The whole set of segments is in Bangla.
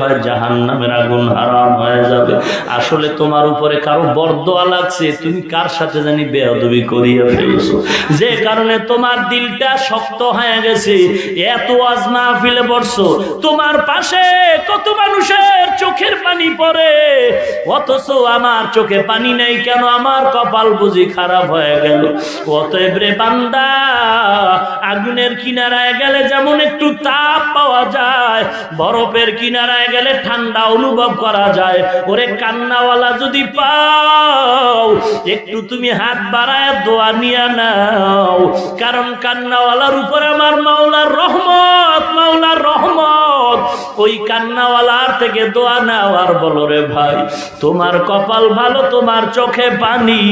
হয় জাহান নামের আগুন হারাম হয়ে যাবে। আসলে তোমার উপরে কারও বরদোয়া লাগছে, তুমি কার সাথে জানি বেয়াদবি করিয়া ফেলছো? যে কারণে তোমার দিলটা শক্ত হয়ে গেছে, এত পড়ছো তোমার পাশে কত মানুষের চোখের পানি পড়ে, অথচ আমার চোখে পানি নেই কেন? আমার কপাল বুঝি খারাপ হয়ে গেল। অতএব রে বান্দা, আগুনের কিনারায় গেলে যেমন একটু তাপ পাওয়া যায়, বরফের কিনারায় গেলে ঠান্ডা অনুভব করা যায়। ওরে কান্নাওয়ালা যদি পাও, একটু তুমি হাত বাড়ায় দোয়া নিয়ে নাও। কারণ কান্নাওয়ালার উপরে আমার মাওলার রহমত মাওলার রহমত। ওই কান্নাওয়ালার থেকে দোয়া নাও আর বলো রে ভাই, তোমার কপাল ভালো, তোমার চোখে পানি।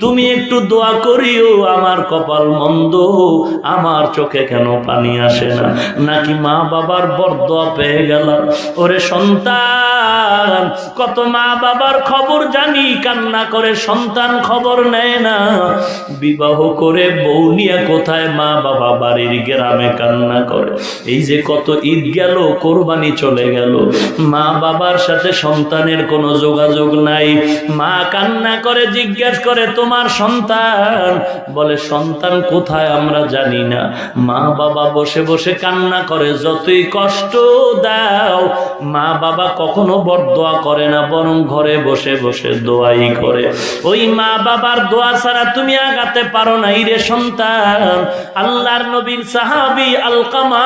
তুমি একটু দোয়া করিও, আমার কপাল মন্দ, আমার চোখে কেন পানি আসে না? নাকি মা বাবার বরদোয়া পেয়ে গেলাম? ওরে সন্তান, কত মা বাবার খবর জানি, কান্না করে সন্তান খবর নেয় না। বিবাহ করে বউ নিয়ে কোথায় মা বাবা বাড়ির গ্রামে কান্না করে? এই যে কত ঈদ গেল কোরবানি চলে গেল। মা বাবার সাথে সন্তানের কোনো যোগাযোগ নাই। মা কান্না করে জিজ্ঞেস করে, তোমার সন্তান? বলে, সন্তান কোথায় আমরা জানি না। মা বাবা বসে বসে কান্না করে, যতই কষ্ট দাও। মা বাবা কখনো বরদোয়া করে না, বরং ঘরে বসে বসে দোয়াই করে। ওই মা বাবার দোয়া ছাড়া তুমি আগাতে পারো না রে সন্তান। আল্লাহর নবীর সাহাবি আলকামা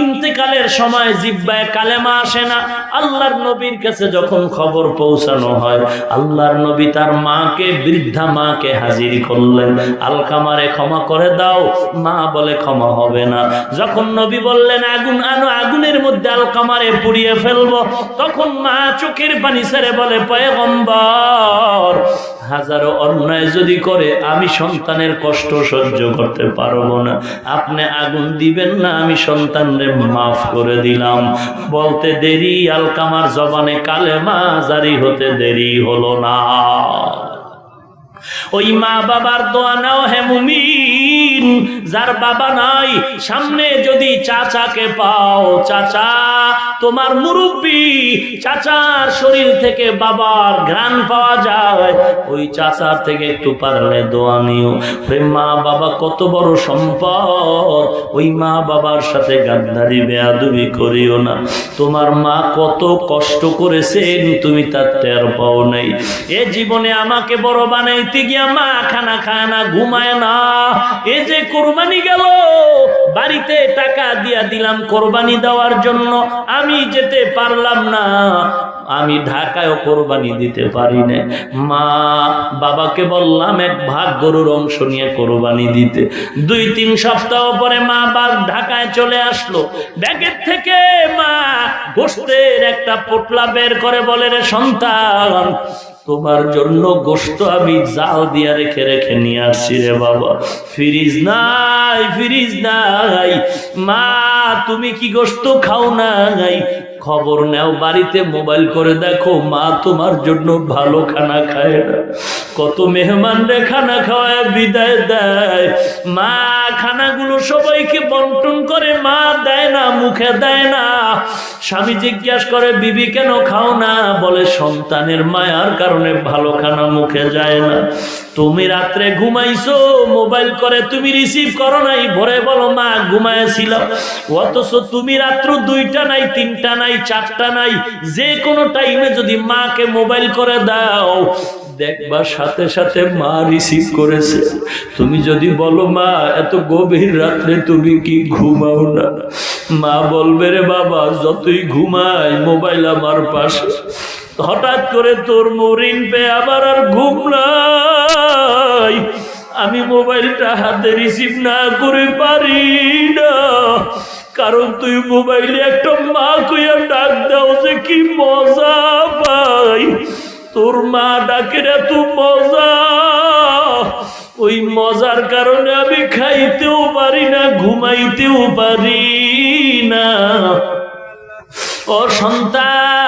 ইন্তেকালের সময় জিব্বায় কালেমা আসে না। আল্লাহর নবীর কাছে যখন খবর পৌঁছানো হয়, আল্লাহর নবী তার মাকে, বৃদ্ধা মাকে হাজির করলেন। আলকামারে ক্ষমা করে দাও, মা বলে ক্ষমা হবে না। যখন নবী বললেন, আগুন, আনো, আগুনের মধ্যে আলকামারে পুড়িয়ে ফেলব, তখন মা চোখের পানি ছেড়ে বলে, পয়গম্বর হাজারো অন্যায় যদি করে, আমি সন্তানের কষ্ট সহ্য করতে পারব না। আপনি আগুন দিবেন না, আমি সন্তানরে মাফ করে দিলাম। বলতে দেরি, আলকামার জবানে কালেমা জারি হতে দেরি হলো না। ওই মা বাবার দোয়া নাও, হে মুমিন। যার বাবা নাই, সামনে যদি চাচাকে পাও, চাচা, তোমার মুরব্বী চাচার শরীর থেকে বাবার ঘ্রাণ পাওয়া যায়, ওই চাচার থেকে একটু পারলে দোয়া নিও। প্রেম মা বাবা, কত বড় সম্পদ, ওই মা বাবার সাথে গাদ্দারি বেয়াদুবি করিও না। তোমার মা কত কষ্ট করেছেন, তুমি তার টের পাও নাই। এ জীবনে আমাকে বড় বানাইতে গিয়া মা খানা খায় না, ঘুমায় না। এ যে কোরবানি গেল। বাড়িতে টাকা দিয়া দিলাম কোরবানি দেওয়ার জন্য। আমি যেতে পারলাম না। আমি ঢাকায়ও কোরবানি দিতে পারি না মা, বাবাকে বললাম এক ভাগ গরুর অংশ নিয়ে কোরবানি দিতে। দুই, তিন সপ্তাহ পরে মা বাপ ঢাকায় চলে আসলো। ব্যাগের থেকে মা গোষ্ঠের একটা পোটলা বের করে বলে, রে সন্তান তোমার জন্য গোস্ত আমি জাল দিয়া রেখে রেখে নিয়ে আসছি রে বাবা। ফ্রিজ নাই ফ্রিজ নাই। মা, তুমি কি গোস্ত খাও নাই? খবর নাও, বাড়িতে মোবাইল করে দেখো, মা তোমার জন্য ভালো খানা খায় না। কত মেহমান রে খানা খাওয়ায় বিদায় দেয়। মা, খানাগুলো সবাইকে বন্টন করে, মা দেয় না, মুখে দেয় না। স্বামী জিজ্ঞাসা করে, বিবি কেন খাও না? বলে, সন্তানের মায়ার কারণে ভালো খানা মুখে যায় না। তুমি রাত্রে ঘুমাইছো, মোবাইল করে তুমি রিসিভ করো নাই। ভোরে বলো, মা ঘুমাইছিলাম অথচ তুমি রাত্র দুইটা নাই, তিনটা নাই, চারটা নাই। যে কোনো টাইমে যদি মাকে মোবাইল করে দাও, দেখবা সাথে সাথে মা রিসিভ করেছে। তুমি যদি বলো, মা, এত গভীর রাত্রে তুমি কি ঘুমাও না? মা বলবে রে বাবা, যতই ঘুমাই মোবাইল আমার পাশে। হঠাৎ করে তোর মরিন পে আবার আর ঘুম নাই। আমি মোবাইলটা হাতে রিসিভ না করে পারি না। কারণ তুই মোবাইলে একটা মা কইয়া ডাক দাও যে কি মজা পাই। তোর মা ডাকের এত মজা ওই মজার কারণে আমি খাইতেও পারি না ঘুমাইতেও পারি না। অসন্তান সন্তান!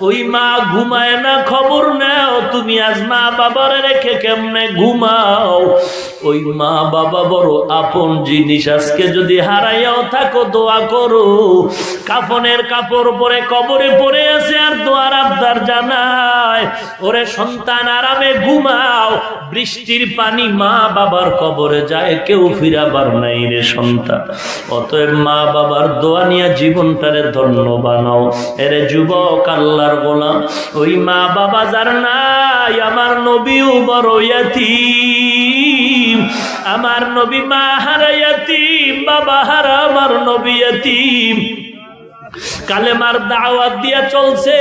ওই মা ঘুমায় না, খবর নাও, তুমি আজ মা বাবার রেখে কেমনে ঘুমাও? ওই মা বাবা বড় আপন জিনিস, আজকে যদি হারাইয়াও থাকো, দোয়া করো। কাফনের কাপড় পরে, কবরে পড়ে আছে, আর দোয়ার আবদার জানায়। ওরে সন্তান, আরামে ঘুমাও। বৃষ্টির পানি মা বাবার কবরে যায়, কেউ ফিরাবার নাই রে সন্তান। অতএব মা বাবার দোয়া নিয়ে জীবনটারে ধন্য বানাও। এরে যুবক আল্লাহর গোলাম। ওই মা বাবা যার নাই, আমার নবীও বড় ইয়াতীম। আমার নবী মা হারা বাবা হারা আমার নবী ইয়াতীম। কালেমার দাওয়াত দিয়া চলছে।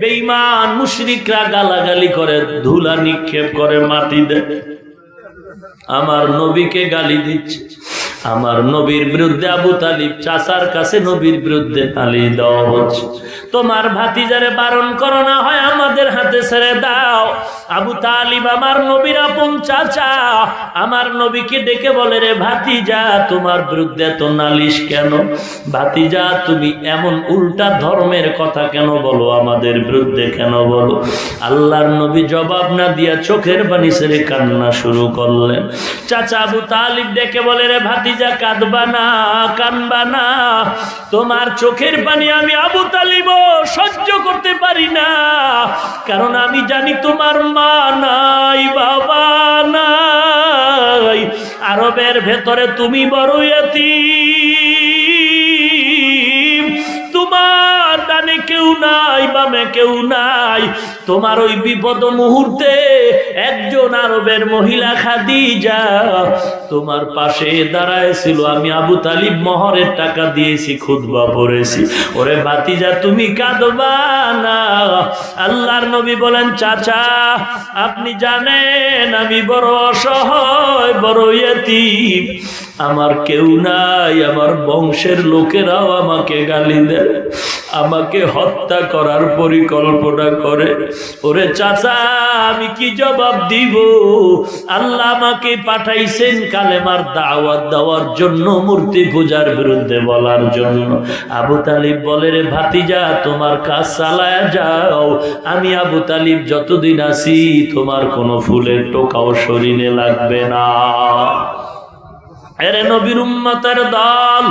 বেঈমান মুশরিকরা গালাগালি করে, ধুলা নিক্ষেপ করে মাটি দেয় আমার নবীকে গালি দিচ্ছে। আমার নবীর বিরুদ্ধে আবু তালিব চাচার কাছে নবীর বিরুদ্ধে গালি দেওয়া হচ্ছে। তোমার ভাতিজারে বারণ করো না হয় আমাদের হাতে ছেড়ে দাও। আবু তালিব আমার নবীর আপন চাচা। আমার নবীকে ডেকে বলে, রে ভাতিজা, তোমার বিরুদ্ধে এত নালিশ কেন? ভাতিজা, তুমি এমন উল্টা ধর্মের কথা কেন বলো? আমাদের বিরুদ্ধে কেন বলো? আল্লাহর নবী জবাব না দিয়া চোখের পানি ছেড়ে কান্না শুরু করলেন। চাচা আবু তালিব ডেকে বলে, রে ভাতিজা কাঁদবা না, কানবা না। তোমার চোখের পানি আমি আবু তালিব সহ্য করতে পারি না। কারণ আমি জানি তোমার মা নাই, বাবা নাই। আরবের ভেতরে তুমি বড় এতিম। ডানে কেউ নাই, বামে কেউ নাই। তোমার ওই বিপদ মুহূর্তে একজন আরবের মহিলা খাদিজা তোমার পাশে দাঁড়ায় ছিল আমি আবু তালিব মহরের টাকা দিয়েছি খুদবা পড়েছি। ওরে ভাতিজা, তুমি কাঁদবা না। আল্লাহর নবী বলেন, চাচা, আপনি জানেন আমি বড় অসহায়, বড় ইয়েতিম আমার কেউ নাই, আমার বংশের লোকেরাও আমাকে গালি দেয়, আমাকে হত্যা করার পরিকল্পনা করে। ওরে চাচা, আমি কি জবাব দিব? আল্লাহ আমাকে পাঠাইছেন কালেমার দাওয়াত দেওয়ার জন্য, মূর্তি পূজার বিরুদ্ধে বলার জন্য। আবু তালিব বলে, রে ভাতিজা, তোমার কাজ চালায় যাও। আমি আবু তালিব যতদিন আছি, তোমার কোনো ফুলের টোকাও শরীরে লাগবে না। এরে নবীর উম্মতের দল।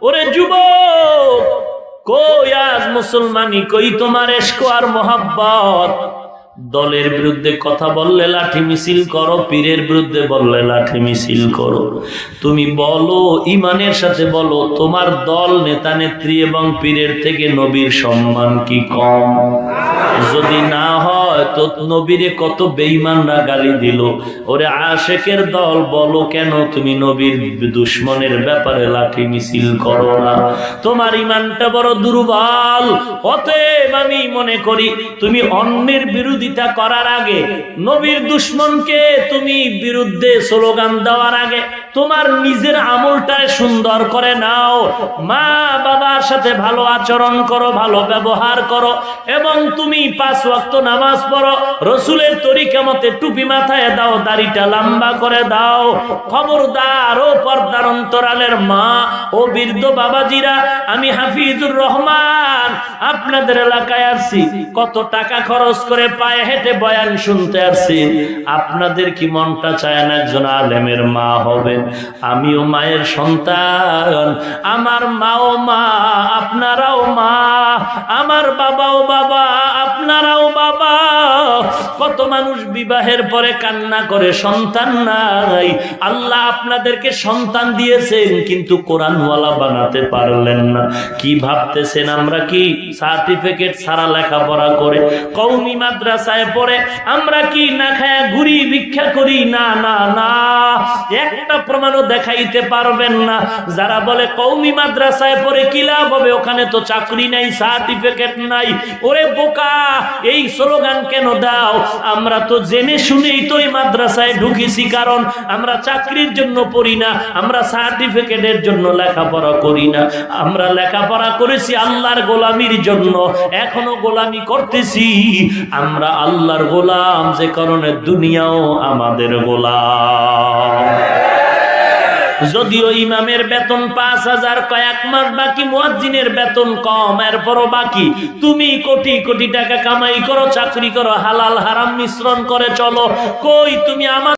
ওরে যুবক, কই আজ মুসলমানি, কই তোমার এসকো আর মোহাব্বত? দলের বিরুদ্ধে কথা বললে লাঠি মিছিল করো, পীরের বিরুদ্ধে বললে লাঠি মিছিল করো। তুমি বলো, ইমানের সাথে বলো, তোমার দল, নেতা, নেত্রী এবং পীরের থেকে নবীর সম্মান কি কম? যদি না হয় তো নবীরে কত বেঈমানরা গালি দিল। ওরে আশেকের দল বলো কেন তুমি নবীর দুশ্মনের ব্যাপারে লাঠি মিছিল করো না? তোমার ইমানটা বড় দুর্বল। অতএব আমি মনে করি তুমি অন্যের বিরোধিতা করার আগে, নবীর দুশ্মনকে তুমি বিরুদ্ধে স্লোগান দেওয়ার আগে, তোমার নিজের আমলটা সুন্দর করে নাও। মা বাবার সাথে ভালো আচরণ করো, ভালো ব্যবহার করো, এবং তুমি পাঁচ ওয়াক্ত নামাজ পড়ো রসুলের তরিকা মতে টুপি মাথায় দাও, দাড়িটা লম্বা করে দাও। খবরদার ও পর্দার অন্তরালের মা ও বৃদ্ধ বাবাজিরা, আমি হাফিজুর রহমান, আপনাদের এলাকায় আসছি। কত টাকা খরচ করে পায়ে হেঁটে বয়ান শুনতে আসছি। আপনাদের কি মনটা চায় না একজন আলেমের মা হবেন? আমিও মায়ের সন্তান, আমার মাও মা, আপনারাও মা, আমার বাবাও বাবা, আপনারাও বাবা। কত মানুষ বিবাহের পরে কান্না করে, সন্তান নাই। আল্লাহ আপনাদেরকে সন্তান দিয়েছেন, কিন্তু কোরআনওয়ালা বানাতে পারলেন না। কি ভাবতেছেন আমরা কি? সার্টিফিকেট ছাড়া লেখাপড়া করে কৌমি মাদ্রাসায় পড়ে আমরা কি না খায়া ঘুরি ভিক্ষা করি? না না না। একটা প্রমাণও দেখাইতে পারবেন না। যারা বলে কৌমি মাদ্রাসায় পড়ে কি লাভ হবে? ওখানে তো চাকরি নাই, সার্টিফিকেট নাই। ওরে বোকা, এই স্লোগান কেন দাও? আমরা তো জেনে শুনেই তো এই মাদ্রাসায় ঢুকেছি, কারণ আমরা চাকরির জন্য পড়ি না, আমরা সার্টিফিকেটের জন্য লেখাপড়া করি না। আমরা লেখাপড়া করেছি আল্লাহর গোলামির জন্য, এখনও গোলামি করতেছি। আমরা আল্লাহর গোলাম, যে কারণে দুনিয়াও আমাদের গোলাম। যদিও ইমামের বেতন পাঁচ হাজার কয়েক মাস, বাকি মুয়াজ্জিনের বেতন কম, এরপরও বাকি। তুমি কোটি কোটি টাকা কামাই করো, চাকরি করো, হালাল, হারাম, মিশ্রণ করে চলো। কই তুমি আমার